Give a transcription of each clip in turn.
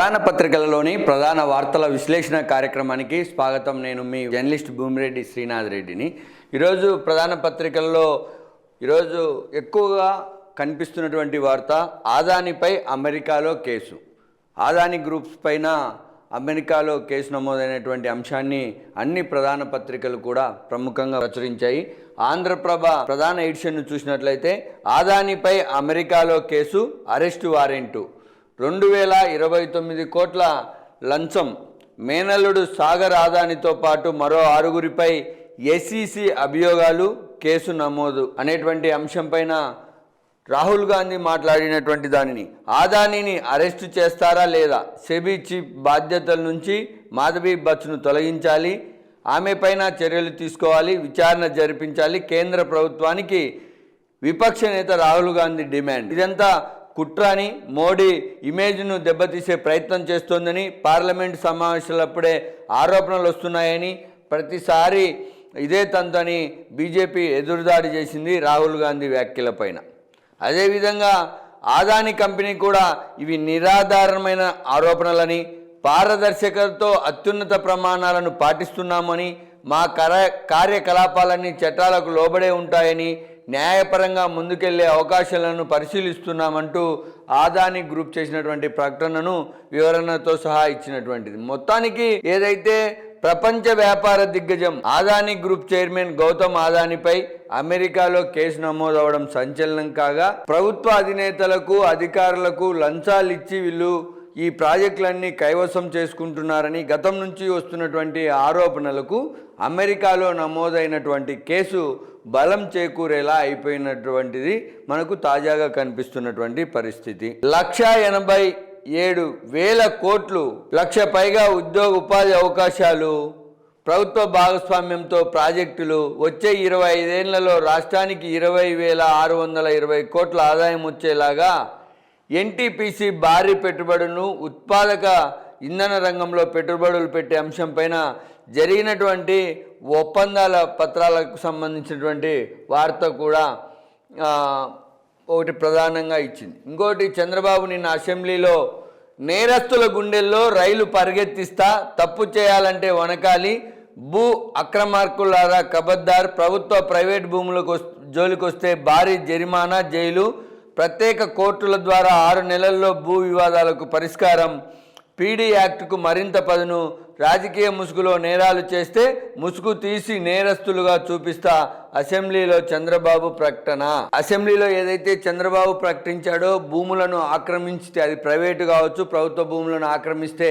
ప్రధాన పత్రికలలోని ప్రధాన వార్తల విశ్లేషణ కార్యక్రమానికి స్వాగతం నేను మీ జర్నలిస్ట్ భూమిరెడ్డి శ్రీనాథ్ రెడ్డిని. ఈరోజు ప్రధాన పత్రికల్లో ఈరోజు ఎక్కువగా కనిపిస్తున్నటువంటి వార్త ఆదానిపై అమెరికాలో కేసు. ఆదాని గ్రూప్స్ పైన అమెరికాలో కేసు నమోదైనటువంటి అంశాన్ని అన్ని ప్రధాన పత్రికలు కూడా ప్రముఖంగా ప్రచురించాయి. ఆంధ్రప్రభ ప్రధాన ఎడిషన్ను చూసినట్లయితే ఆదానిపై అమెరికాలో కేసు అరెస్టు వారెంటు. రెండు వేల ఇరవై తొమ్మిది కోట్ల లంచం మేనల్లుడు సాగర్ ఆదానితో పాటు మరో ఆరుగురిపై ఎస్ఈసి అభియోగాలు కేసు నమోదు అనేటువంటి అంశంపైన రాహుల్ గాంధీ మాట్లాడినటువంటి దానిని. ఆదానిని అరెస్టు చేస్తారా లేదా? సెబీ చీఫ్ బాధ్యతల నుంచి మాధవి బచ్ను తొలగించాలి. ఆమెపైన చర్యలు తీసుకోవాలి విచారణ జరిపించాలి. కేంద్ర ప్రభుత్వానికి విపక్ష నేత రాహుల్ గాంధీ డిమాండ్. ఇదంతా కుట్ర అని మోడీ ఇమేజ్ను దెబ్బతీసే ప్రయత్నం చేస్తోందని పార్లమెంట్ సమావేశాలప్పుడే ఆరోపణలు వస్తున్నాయని ప్రతిసారి ఇదే తంతని బీజేపీ ఎదురుదాడి చేసింది రాహుల్ గాంధీ వ్యాఖ్యలపైన అదేవిధంగా ఆదాని కంపెనీ కూడా ఇవి నిరాధారమైన ఆరోపణలని పారదర్శకతతో అత్యున్నత ప్రమాణాలను పాటిస్తున్నామని మా కర కార్యకలాపాలన్నీ చట్టాలకు లోబడే ఉంటాయని న్యాయపరంగా ముందుకెళ్ళే అవకాశాలను పరిశీలిస్తున్నామంటూ ఆదాని గ్రూప్ చేసినటువంటి ప్రకటనను వివరణతో సహా ఇచ్చినటువంటిది. మొత్తానికి ఏదైతే ప్రపంచ వ్యాపార దిగ్గజం ఆదాని గ్రూప్ చైర్మన్ గౌతమ్ ఆదానిపై అమెరికాలో కేసు నమోదవడం సంచలనం కాగా ప్రభుత్వ అధినేతలకు అధికారులకు లంచాలిచ్చి వీళ్ళు ఈ ప్రాజెక్టులన్నీ కైవసం చేసుకుంటున్నారని గతం నుంచి వస్తున్నటువంటి ఆరోపణలకు అమెరికాలో నమోదైనటువంటి కేసు బలం చేకూరేలా అయిపోయినటువంటిది మనకు తాజాగా కనిపిస్తున్నటువంటి పరిస్థితి. లక్ష ఎనభై ఏడు వేల కోట్లు లక్ష పైగా ఉద్యోగ ఉపాధి అవకాశాలు ప్రభుత్వ భాగస్వామ్యంతో ప్రాజెక్టులు వచ్చే ఇరవై ఐదేళ్ళలో రాష్ట్రానికి ఇరవై వేల ఆరు వందల ఇరవై కోట్ల ఆదాయం వచ్చేలాగా ఎన్టీపీసీ భారీ పెట్టుబడులను ఉత్పాదక ఇంధన రంగంలో పెట్టుబడులు పెట్టే అంశంపైన జరిగినటువంటి ఒప్పందాల పత్రాలకు సంబంధించినటువంటి వార్త కూడా ఒకటి ప్రధానంగా ఇచ్చింది. ఇంకోటి చంద్రబాబు నిన్న అసెంబ్లీలో నేరస్తుల గుండెల్లో రైలు పరిగెత్తిస్తా తప్పు చేయాలంటే వనకాలి భూ అక్రమార్కులారా కబద్దార్ ప్రభుత్వ ప్రైవేట్ భూములకు జోలికొస్తే భారీ జరిమానా జైలు ప్రత్యేక కోర్టుల ద్వారా ఆరు నెలల్లో భూ వివాదాలకు పరిష్కారం. పీడీ యాక్ట్కు మరింత పదును. రాజకీయ ముసుగులో నేరాలు చేస్తే ముసుగు తీసి నేరస్తులుగా చూపిస్తా అసెంబ్లీలో చంద్రబాబు ప్రకటన. అసెంబ్లీలో ఏదైతే చంద్రబాబు ప్రకటించాడో భూములను ఆక్రమించితే అది ప్రైవేటు కావచ్చు ప్రభుత్వ భూములను ఆక్రమిస్తే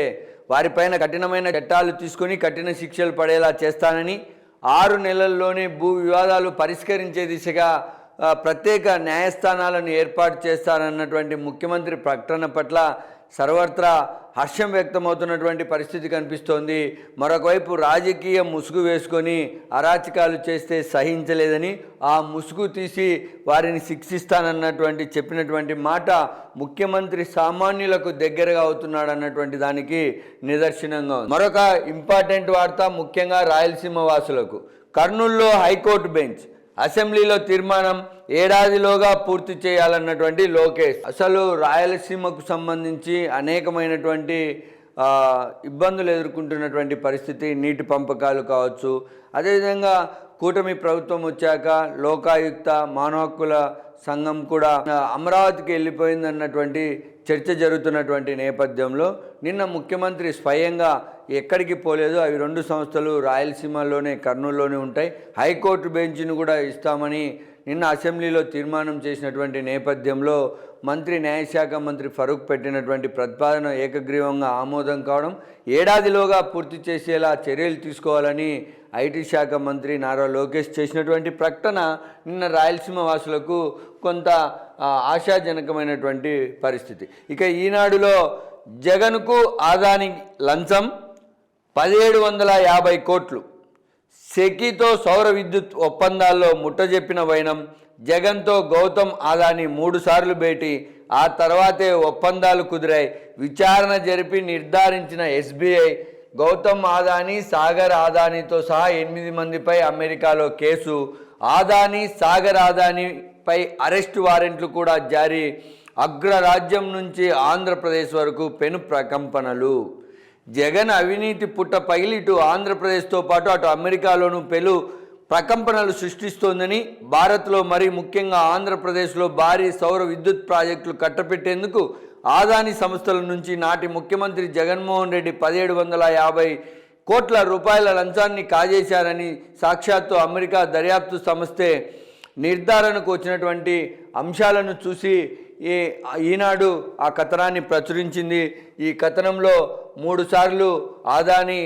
వారిపైన కఠినమైన చట్టాలు తీసుకొని కఠిన శిక్షలు పడేలా చేస్తానని ఆరు నెలల్లోనే భూ వివాదాలు పరిష్కరించే దిశగా ప్రత్యేక న్యాయస్థానాలను ఏర్పాటు చేస్తానన్నటువంటి ముఖ్యమంత్రి ప్రకటన పట్ల సర్వత్రా హర్షం వ్యక్తమవుతున్నటువంటి పరిస్థితి కనిపిస్తోంది. మరొకవైపు రాజకీయ ముసుగు వేసుకొని అరాచకాలు చేస్తే సహించలేదని ఆ ముసుగు తీసి వారిని శిక్షిస్తానన్నటువంటి చెప్పినటువంటి మాట ముఖ్యమంత్రి సామాన్యులకు దగ్గరగా అవుతున్నాడు అన్నటువంటి దానికి నిదర్శనంగా ఉంది. మరొక ఇంపార్టెంట్ వార్త ముఖ్యంగా రాయలసీమ వాసులకు. కర్నూలులో హైకోర్టు బెంచ్ అసెంబ్లీలో తీర్మానం ఏడాదిలోగా పూర్తి చేయాలన్నటువంటి లోకేష్. అసలు రాయలసీమకు సంబంధించి అనేకమైనటువంటి ఇబ్బందులు ఎదుర్కొంటున్నటువంటి పరిస్థితి నీటి పంపకాలు కావచ్చు. అదేవిధంగా కూటమి ప్రభుత్వం వచ్చాక లోకాయుక్త మానవ హక్కుల సంఘం కూడా అమరావతికి వెళ్ళిపోయిందన్నటువంటి చర్చ జరుగుతున్నటువంటి నేపథ్యంలో నిన్న ముఖ్యమంత్రి స్వయంగా ఎక్కడికి పోలేదు. అవి రెండు సంస్థలు రాయలసీమలోనే కర్నూలులోనే ఉంటాయి. హైకోర్టు బెంచ్ను కూడా ఇస్తామని నిన్న అసెంబ్లీలో తీర్మానం చేసినటువంటి నేపథ్యంలో మంత్రి న్యాయశాఖ మంత్రి ఫరూక్ పెట్టినటువంటి ప్రతిపాదన ఏకగ్రీవంగా ఆమోదం కావడం ఏడాదిలోగా పూర్తి చేసేలా చర్యలు తీసుకోవాలని ఐటీ శాఖ మంత్రి నారా లోకేష్ చేసినటువంటి ప్రకటన నిన్న రాయలసీమ వాసులకు కొంత ఆశాజనకమైనటువంటి పరిస్థితి. ఇక ఈనాడులో జగన్కు ఆదాని లంచం పదిహేడు వందల యాభై కోట్లు. సెకీతో సౌర విద్యుత్ ఒప్పందాల్లో ముట్టజెప్పిన వైనం జగన్తో గౌతమ్ ఆదాని మూడుసార్లు భేటీ ఆ తర్వాతే ఒప్పందాలు కుదిరాయి. విచారణ జరిపి నిర్ధారించిన ఎస్బీఐ గౌతమ్ ఆదాని సాగర్ ఆదానితో సహా ఎనిమిది మందిపై అమెరికాలో కేసు. ఆదాని సాగర్ ఆదానిపై అరెస్టు వారెంట్లు కూడా జారీ. అగ్రరాజ్యం నుంచి ఆంధ్రప్రదేశ్ వరకు పెను ప్రకంపనలు. జగన్ అవినీతి పుట్ట పగిలిటు ఆంధ్రప్రదేశ్తో పాటు అటు అమెరికాలోనూ పెలు ప్రకంపనలు సృష్టిస్తోందని భారత్లో మరీ ముఖ్యంగా ఆంధ్రప్రదేశ్లో భారీ సౌర విద్యుత్ ప్రాజెక్టులు కట్టపెట్టేందుకు ఆదాని సంస్థల నుంచి నాటి ముఖ్యమంత్రి జగన్మోహన్ రెడ్డి పదిహేడు వందల యాభై కోట్ల రూపాయల లంచాన్ని కాజేశారని సాక్షాత్తు అమెరికా దర్యాప్తు సంస్థే నిర్ధారణకు వచ్చినటువంటి అంశాలను చూసి ఈ ఈనాడు ఆ కథనాన్ని ప్రచురించింది. ఈ కథనంలో మూడుసార్లు ఆదాని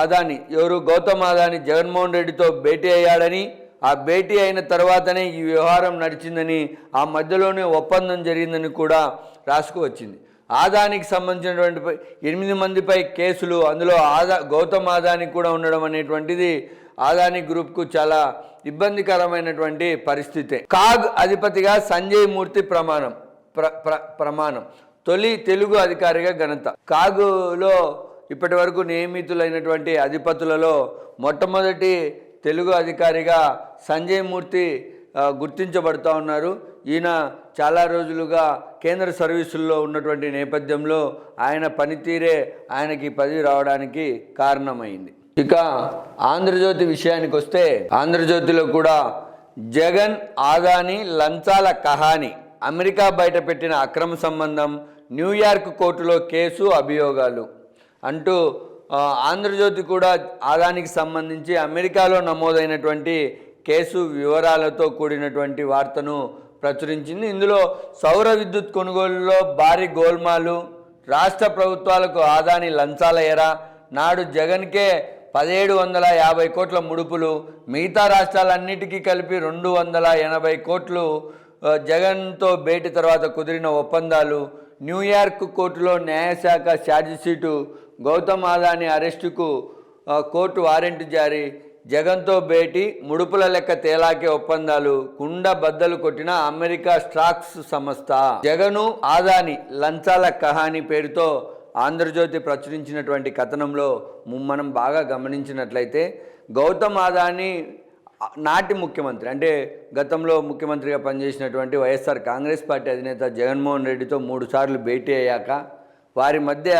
ఆదాని ఎవరు? గౌతమ్ ఆదాని జగన్మోహన్ రెడ్డితో భేటీ అయ్యాడని ఆ భేటీ అయిన తర్వాతనే ఈ వ్యవహారం నడిచిందని ఆ మధ్యలోనే ఒప్పందం జరిగిందని కూడా రాసుకువచ్చింది ఆదానికి సంబంధించినటువంటి ఎనిమిది మందిపై కేసులు అందులో ఆదా గౌతమ్ ఆదాని కూడా ఉండడం అనేటువంటిది ఆదాని గ్రూప్కు చాలా ఇబ్బందికరమైనటువంటి పరిస్థితే. కాగ్ అధిపతిగా సంజయ్ మూర్తి ప్రమాణం. ప్ర ప్ర ప్రమాణం. తొలి తెలుగు అధికారిగా ఘనత. కాగులో ఇప్పటి వరకు నియమితులైనటువంటి అధిపతులలో మొట్టమొదటి తెలుగు అధికారిగా సంజయ్ మూర్తి గుర్తించబడుతూ ఉన్నారు. ఈయన చాలా రోజులుగా కేంద్ర సర్వీసుల్లో ఉన్నటువంటి నేపథ్యంలో ఆయన పనితీరే ఆయనకి పదవి రావడానికి కారణమైంది. ఇక ఆంధ్రజ్యోతి విషయానికి వస్తే ఆంధ్రజ్యోతిలో కూడా జగన్ ఆదాని లంచాల కహాని అమెరికా బయటపెట్టిన అక్రమ సంబంధం న్యూయార్క్ కోర్టులో కేసు అభియోగాలు అంటూ ఆంధ్రజ్యోతి కూడా ఆదానికి సంబంధించి అమెరికాలో నమోదైనటువంటి కేసు వివరాలతో కూడినటువంటి వార్తను ప్రచురించింది. ఇందులో సౌర విద్యుత్ కొనుగోలులో భారీ గోల్మాలు రాష్ట్ర ప్రభుత్వాలకు ఆదాని లంచాల ఎర నాడు జగన్కే పదిహేడు వందల యాభై కోట్ల ముడుపులు మిగతా రాష్ట్రాలన్నిటికీ కలిపి రెండు వందల ఎనభై కోట్లు జగన్తో భేటీ తర్వాత కుదిరిన ఒప్పందాలు న్యూయార్క్ కోర్టులో న్యాయశాఖ ఛార్జిషీటు గౌతమ్ ఆదాని అరెస్టుకు కోర్టు వారెంట్ జారీ జగన్తో భేటీ ముడుపుల లెక్క తేలాకే ఒప్పందాలు కుండ బద్దలు కొట్టిన అమెరికా స్టాక్స్ సంస్థ. జగను ఆదాని లంచాల కహాని పేరుతో ఆంధ్రజ్యోతి ప్రచురించినటువంటి కథనంలో మనం బాగా గమనించినట్లయితే గౌతమ్ ఆదాని నాటి ముఖ్యమంత్రి అంటే గతంలో ముఖ్యమంత్రిగా పనిచేసినటువంటి వైఎస్ఆర్ కాంగ్రెస్ పార్టీ అధినేత జగన్మోహన్ రెడ్డితో మూడు సార్లు భేటీ అయ్యాక వారి మధ్య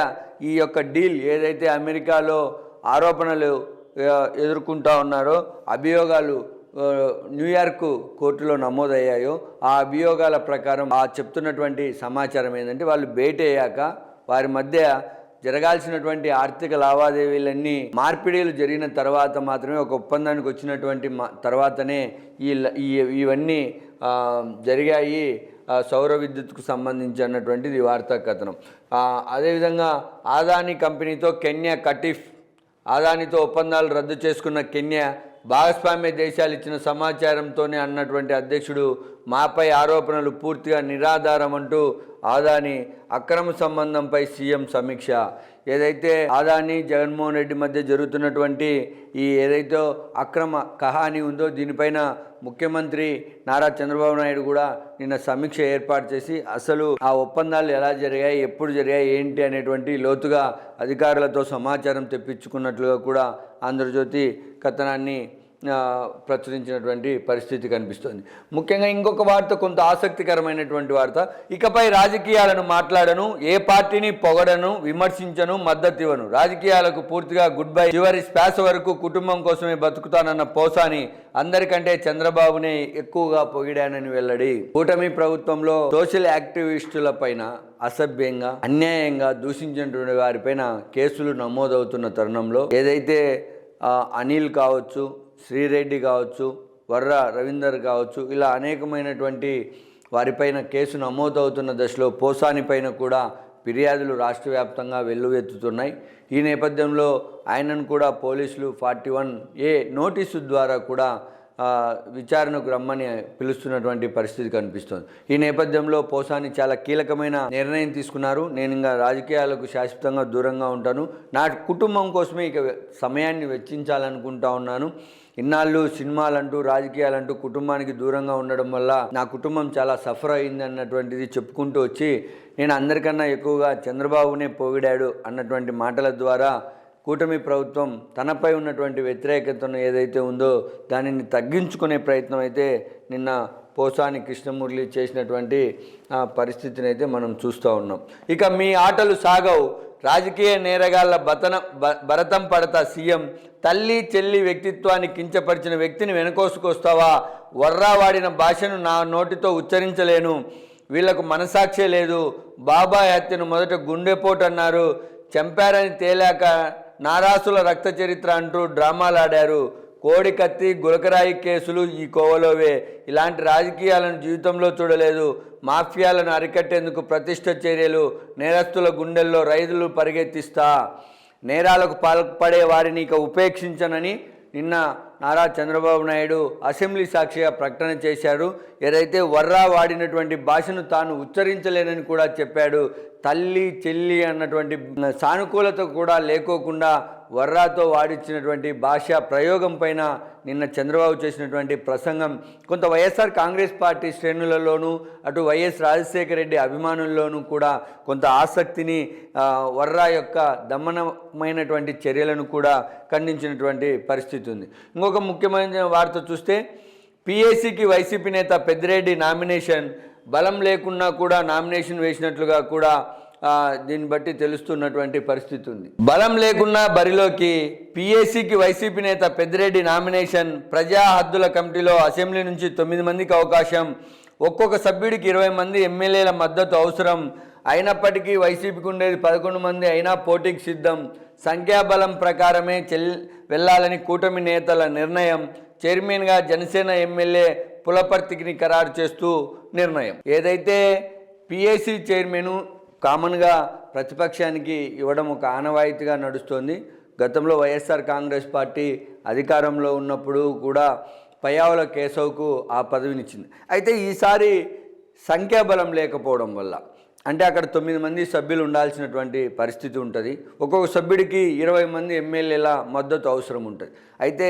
ఈ యొక్క డీల్ ఏదైతే అమెరికాలో ఆరోపణలు ఎదుర్కొంటూ ఎదుర్కొంటా ఉన్నారో అభియోగాలు న్యూయార్క్ కోర్టులో నమోదయ్యాయో ఆ అభియోగాల ప్రకారం ఆ చెప్తున్నటువంటి సమాచారం ఏంటంటే వాళ్ళు భేటీ అయ్యాక వారి మధ్య జరగాల్సినటువంటి ఆర్థిక లావాదేవీలన్నీ మార్పిడీలు జరిగిన తర్వాత మాత్రమే ఒక ఒప్పందానికి వచ్చినటువంటి తర్వాతనే ఈ ఇవన్నీ జరిగాయి. సౌర విద్యుత్కు సంబంధించి అన్నటువంటిది వార్తా కథనం. అదేవిధంగా ఆదాని కంపెనీతో కెన్యా కటిఫ్ ఆదానితో ఒప్పందాలు రద్దు చేసుకున్న కెన్యా భాగస్వామ్య దేశాలు ఇచ్చిన సమాచారంతోనే అన్నటువంటి అధ్యక్షుడు మాపై ఆరోపణలు పూర్తిగా నిరాధారం అంటూ ఆదాని అక్రమ సంబంధంపై సీఎం సమీక్ష. ఏదైతే ఆదాని జగన్మోహన్ రెడ్డి మధ్య జరుగుతున్నటువంటి ఈ ఏదైతే అక్రమ కహాని ఉందో దీనిపైన ముఖ్యమంత్రి నారా చంద్రబాబు నాయుడు కూడా నిన్న సమీక్ష ఏర్పాటు చేసి అసలు ఆ ఒప్పందాలు ఎలా జరిగాయి ఎప్పుడు జరిగాయి ఏంటి అనేటువంటి లోతుగా అధికారులతో సమాచారం తెప్పించుకున్నట్లుగా కూడా ఆంధ్రజ్యోతి కథనాన్ని ప్రచురించినటువంటి పరిస్థితి కనిపిస్తుంది. ముఖ్యంగా ఇంకొక వార్త కొంత ఆసక్తికరమైనటువంటి వార్త. ఇకపై రాజకీయాలను మాట్లాడను ఏ పార్టీని పొగడను విమర్శించను మద్దతు ఇవ్వను. రాజకీయాలకు పూర్తిగా గుడ్ బై. చివరి శ్వాస వరకు కుటుంబం కోసమే బతుకుతానన్న పోసాని అందరికంటే చంద్రబాబునే ఎక్కువగా పొగిడానని వెల్లడి. కూటమి ప్రభుత్వంలో సోషల్ యాక్టివిస్టుల పైన అసభ్యంగా అన్యాయంగా దూషించినటువంటి వారిపైన కేసులు నమోదవుతున్న తరుణంలో ఏదైతే అనిల్ కావచ్చు శ్రీరెడ్డి కావచ్చు వర్ర రవీందర్ కావచ్చు ఇలా అనేకమైనటువంటి వారిపైన కేసు నమోదవుతున్న దశలో పోసాని పైన కూడా ఫిర్యాదులు రాష్ట్ర వ్యాప్తంగా వెల్లువెత్తుతున్నాయి. ఈ నేపథ్యంలో ఆయనను కూడా పోలీసులు ఫార్టీ వన్ ఏ నోటీసు ద్వారా కూడా విచారణకు రమ్మని పిలుస్తున్నటువంటి పరిస్థితి కనిపిస్తుంది. ఈ నేపథ్యంలో పోసాని చాలా కీలకమైన నిర్ణయం తీసుకున్నారు. నేను ఇంకా రాజకీయాలకు శాశ్వతంగా దూరంగా ఉంటాను. నా కుటుంబం కోసమే ఇక సమయాన్ని వెచ్చించాలనుకుంటా ఉన్నాను. ఇన్నాళ్ళు సినిమాలంటూ రాజకీయాలంటూ కుటుంబానికి దూరంగా ఉండడం వల్ల నా కుటుంబం చాలా సఫర్ అయింది అన్నటువంటిది చెప్పుకుంటూ వచ్చి నేను అందరికన్నా ఎక్కువగా చంద్రబాబునే పోగిడాడు అన్నటువంటి మాటల ద్వారా కూటమి ప్రభుత్వం తనపై ఉన్నటువంటి వ్యతిరేకతను ఏదైతే ఉందో దానిని తగ్గించుకునే ప్రయత్నం అయితే నిన్న పోసాని కృష్ణమురళి చేసినటువంటి ఆ, పరిస్థితిని అయితే మనం చూస్తూ ఉన్నాం. ఇక మీ ఆటలు సాగవు. రాజకీయ నేరగాళ్ళ బతన భరతం పడతా సీఎం. తల్లి చెల్లి వ్యక్తిత్వాన్ని కించపరిచిన వ్యక్తిని వెనకోసుకొస్తావా? వర్రా వాడిన భాషను నా నోటితో ఉచ్చరించలేను. వీళ్ళకు మనసాక్షే లేదు. బాబాయ్ హత్యను మొదట గుండెపోటు అన్నారు. చంపారని తేలాక నారాసుల రక్త చరిత్ర అంటూ డ్రామాలాడారు కోడి కత్తి గులకరాయి కేసులు ఈ కోవలోవే. ఇలాంటి రాజకీయాలను జీవితంలో చూడలేదు. మాఫియాలను అరికట్టేందుకు ప్రతిష్ట చర్యలు నేరస్తుల గుండెల్లో రైతులు పరిగెత్తిస్తా. నేరాలకు పాల్పడే వారిని ఇక ఉపేక్షించనని నిన్న నారా చంద్రబాబు నాయుడు అసెంబ్లీ సాక్షిగా ప్రకటన చేశారు. ఏదైతే వర్రా వాడినటువంటి భాషను తాను ఉచ్చరించలేనని కూడా చెప్పాడు. తల్లి చెల్లి అన్నటువంటి సానుకూలత కూడా లేకోకుండా వర్రాతో వాడిచ్చినటువంటి భాష ప్రయోగం పైన నిన్న చంద్రబాబు చేసినటువంటి ప్రసంగం. కొంత వైఎస్ఆర్ కాంగ్రెస్ పార్టీ శ్రేణులలోనూ అటు వైఎస్ రాజశేఖర రెడ్డి అభిమానుల్లోనూ కూడా కొంత ఆసక్తిని వర్రా యొక్క దమనమైనటువంటి చర్యలను కూడా ఖండించినటువంటి పరిస్థితి ఉంది. ఇంకొక ముఖ్యమైన వార్త చూస్తే పిఏసీకి వైసీపీ నేత పెద్దిరెడ్డి నామినేషన్ బలం లేకున్నా కూడా నామినేషన్ వేసినట్లుగా కూడా దీన్ని బట్టి తెలుస్తున్నటువంటి పరిస్థితి ఉంది. బలం లేకున్నా బరిలోకి పిఏసీకి వైసీపీ నేత పెద్దిరెడ్డి నామినేషన్ ప్రజా హద్దుల కమిటీలో అసెంబ్లీ నుంచి తొమ్మిది మందికి అవకాశం ఒక్కొక్క సభ్యుడికి ఇరవై మంది ఎమ్మెల్యేల మద్దతు అవసరం అయినప్పటికీ వైసీపీకి ఉండేది పదకొండు మంది అయినా పోటీకి సిద్ధం. సంఖ్యాబలం ప్రకారమే చెల్ వెళ్ళాలని కూటమి నేతల నిర్ణయం. చైర్మన్గా జనసేన ఎమ్మెల్యే పులపర్తికిని ఖరారు చేస్తూ నిర్ణయం. ఏదైతే పిఏసీ చైర్మన్ కామన్గా ప్రతిపక్షానికి ఇవ్వడం ఒక ఆనవాయితీగా నడుస్తోంది. గతంలో వైఎస్ఆర్ కాంగ్రెస్ పార్టీ అధికారంలో ఉన్నప్పుడు కూడా పయావుల కేశవ్కు ఆ పదవినిచ్చింది. అయితే ఈసారి సంఖ్యాబలం లేకపోవడం వల్ల అంటే అక్కడ తొమ్మిది మంది సభ్యులు ఉండాల్సినటువంటి పరిస్థితి ఉంటుంది. ఒక్కొక్క సభ్యుడికి ఇరవై మంది ఎమ్మెల్యేల మద్దతు అవసరం ఉంటుంది. అయితే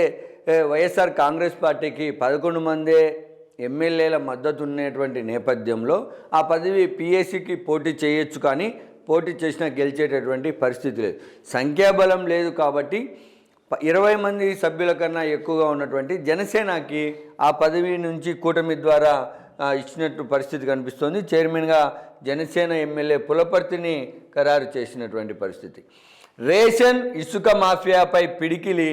వైఎస్ఆర్ కాంగ్రెస్ పార్టీకి పదకొండు మందే ఎమ్మెల్యేల మద్దతు ఉన్నటువంటి నేపథ్యంలో ఆ పదవి పిఎస్సికి పోటీ చేయొచ్చు కానీ పోటీ చేసినా గెలిచేటటువంటి పరిస్థితి లేదు. సంఖ్యాబలం లేదు కాబట్టి ఇరవై మంది సభ్యుల కన్నా ఎక్కువగా ఉన్నటువంటి జనసేనకి ఆ పదవి నుంచి కూటమి ద్వారా ఇచ్చినట్టు పరిస్థితి కనిపిస్తోంది. చైర్మన్గా జనసేన ఎమ్మెల్యే పులపర్తిని ఖరారు చేసినటువంటి పరిస్థితి. రేషన్ ఇసుక మాఫియాపై పిడికిలి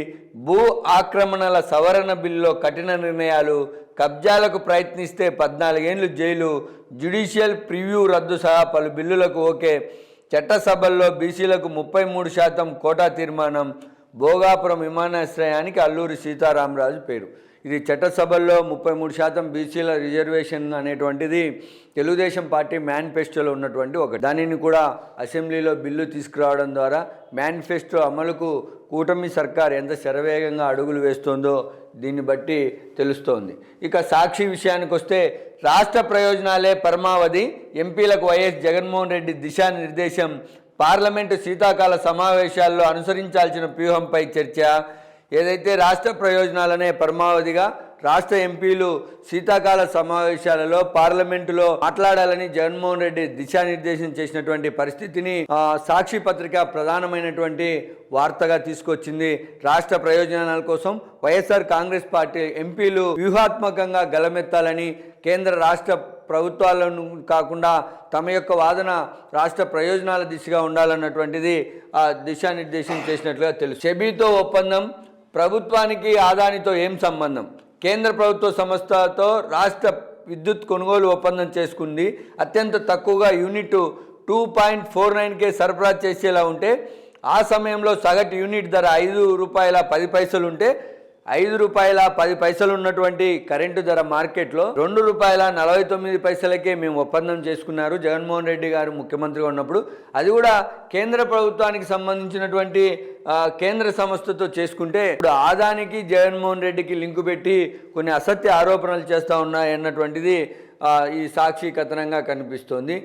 భూ ఆక్రమణల సవరణ బిల్లులో కఠిన నిర్ణయాలు కబ్జాలకు ప్రయత్నిస్తే పద్నాలుగేండ్లు జైలు జ్యుడిషియల్ ప్రివ్యూ రద్దు సహా పలు బిల్లులకు ఓకే. చట్టసభల్లో బీసీలకు ముప్పై మూడు శాతం కోటా తీర్మానం భోగాపురం విమానాశ్రయానికి అల్లూరి సీతారామరాజు పేరు. ఇది చట్టసభల్లో ముప్పై మూడు శాతం బీసీల రిజర్వేషన్ అనేటువంటిది తెలుగుదేశం పార్టీ మేనిఫెస్టోలో ఉన్నటువంటి ఒకటి. దానిని కూడా అసెంబ్లీలో బిల్లు తీసుకురావడం ద్వారా మేనిఫెస్టో అమలుకు కూటమి సర్కార్ ఎంత శరవేగంగా అడుగులు వేస్తోందో దీన్ని బట్టి తెలుస్తోంది. ఇక సాక్షి విషయానికి వస్తే రాష్ట్ర ప్రయోజనాలే పరమావధి. ఎంపీలకు వైఎస్ జగన్మోహన్ రెడ్డి దిశానిర్దేశం. పార్లమెంటు శీతాకాల సమావేశాల్లో అనుసరించాల్సిన వ్యూహంపై చర్చ. ఏదైతే రాష్ట్ర ప్రయోజనాలనే పరమావధిగా రాష్ట్ర ఎంపీలు శీతాకాల సమావేశాలలో పార్లమెంటులో మాట్లాడాలని జగన్మోహన్ రెడ్డి దిశానిర్దేశం చేసినటువంటి పరిస్థితిని సాక్షి పత్రిక ప్రధానమైనటువంటి వార్తగా తీసుకొచ్చింది రాష్ట్ర ప్రయోజనాల కోసం. వైఎస్ఆర్ కాంగ్రెస్ పార్టీ ఎంపీలు వ్యూహాత్మకంగా గలమెత్తాలని కేంద్ర రాష్ట్ర ప్రభుత్వాలను కాకుండా తమ యొక్క వాదన రాష్ట్ర ప్రయోజనాల దిశగా ఉండాలన్నటువంటిది ఆ దిశానిర్దేశం చేసినట్లుగా తెలుసు. సెబీతో ఒప్పందం ప్రభుత్వానికి ఆదానితో ఏం సంబంధం? కేంద్ర ప్రభుత్వ సంస్థతో రాష్ట్ర విద్యుత్ కొనుగోలు ఒప్పందం చేసుకుంది. అత్యంత తక్కువగా యూనిట్ టూ పాయింట్ ఫోర్ నైన్కే సరఫరా చేసేలా ఉంటే ఆ సమయంలో సగటు యూనిట్ ధర ఐదు రూపాయల పది పైసలు ఉంటే ఐదు రూపాయల పది పైసలు ఉన్నటువంటి కరెంటు ధర మార్కెట్లో రెండు రూపాయల నలభై తొమ్మిది పైసలకే మేము ఒప్పందం చేసుకున్నారు. జగన్మోహన్ రెడ్డి గారు ముఖ్యమంత్రిగా ఉన్నప్పుడు అది కూడా కేంద్ర ప్రభుత్వానికి సంబంధించినటువంటి కేంద్ర సంస్థతో చేసుకుంటే ఇప్పుడు ఆదానికి జగన్మోహన్ రెడ్డికి లింకు పెట్టి కొన్ని అసత్య ఆరోపణలు చేస్తూ ఉన్నాయన్నటువంటిది ఈ సాక్షి కథనంగా కనిపిస్తోంది.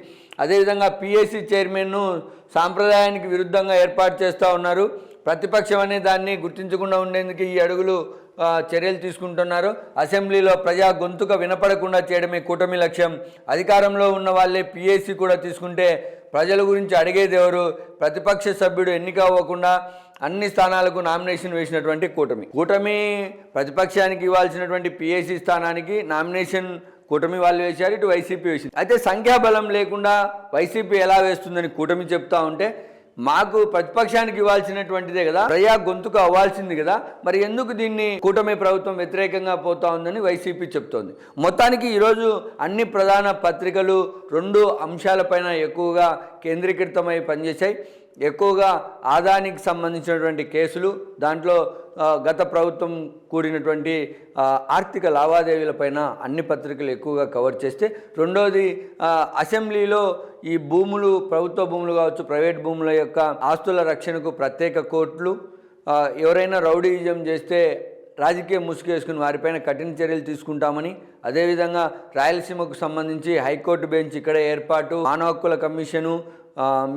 అదేవిధంగా పిఎస్సి చైర్మన్ను సాంప్రదాయానికి విరుద్ధంగా ఏర్పాటు చేస్తూ ఉన్నారు. ప్రతిపక్షం అనే దాన్ని గుర్తించకుండా ఉండేందుకు ఈ అడుగులు చర్యలు తీసుకుంటున్నారు. అసెంబ్లీలో ప్రజా గొంతుక వినపడకుండా చేయడమే కూటమి లక్ష్యం. అధికారంలో ఉన్న వాళ్ళే పిఏసీ కూడా తీసుకుంటే ప్రజల గురించి అడిగేది ఎవరు? ప్రతిపక్ష సభ్యుడు ఎన్నిక అవ్వకుండా అన్ని స్థానాలకు నామినేషన్ వేసినటువంటి కూటమి. కూటమి ప్రతిపక్షానికి ఇవ్వాల్సినటువంటి పిఏసీ స్థానానికి నామినేషన్ కూటమి వాళ్ళు వేశారు ఇటు వైసీపీ వేసింది. అయితే సంఖ్యాబలం లేకుండా వైసీపీ ఎలా వేస్తుందని కూటమి చెప్తా ఉంటే మాకు ప్రతిపక్షానికి ఇవ్వాల్సినటువంటిదే కదా. ప్రజా గొంతుకు అవ్వాల్సింది కదా. మరి ఎందుకు దీన్ని కూటమి ప్రభుత్వం వ్యతిరేకంగా పోతా ఉందని వైసీపీ చెప్తోంది. మొత్తానికి ఈరోజు అన్ని ప్రధాన పత్రికలు రెండు అంశాలపైన ఎక్కువగా కేంద్రీకృతమై పనిచేశాయి. ఎక్కువగా ఆదానికి సంబంధించినటువంటి కేసులు దాంట్లో గత ప్రభుత్వం కూడినటువంటి ఆర్థిక లావాదేవీలపైన అన్ని పత్రికలు ఎక్కువగా కవర్ చేస్తే రెండోది అసెంబ్లీలో ఈ భూములు ప్రభుత్వ భూములు కావచ్చు ప్రైవేట్ భూముల యొక్క ఆస్తుల రక్షణకు ప్రత్యేక కోర్టులు. ఎవరైనా రౌడీయిజం చేస్తే రాజకీయ ముసుగేసుకుని వారిపైన కఠిన చర్యలు తీసుకుంటామని అదేవిధంగా రాయలసీమకు సంబంధించి హైకోర్టు బెంచ్ ఇక్కడే ఏర్పాటు మానవ హక్కుల కమిషను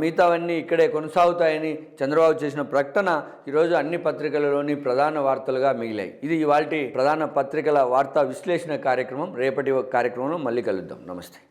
మిగతావన్నీ ఇక్కడే కొనసాగుతాయని చంద్రబాబు చేసిన ప్రకటన ఈరోజు అన్ని పత్రికలలోని ప్రధాన వార్తలుగా మిగిలాయి. ఇది ఇవాళ ప్రధాన పత్రికల వార్తా విశ్లేషణ కార్యక్రమం. రేపటి కార్యక్రమంలో మళ్ళీ కలుద్దాం. నమస్తే.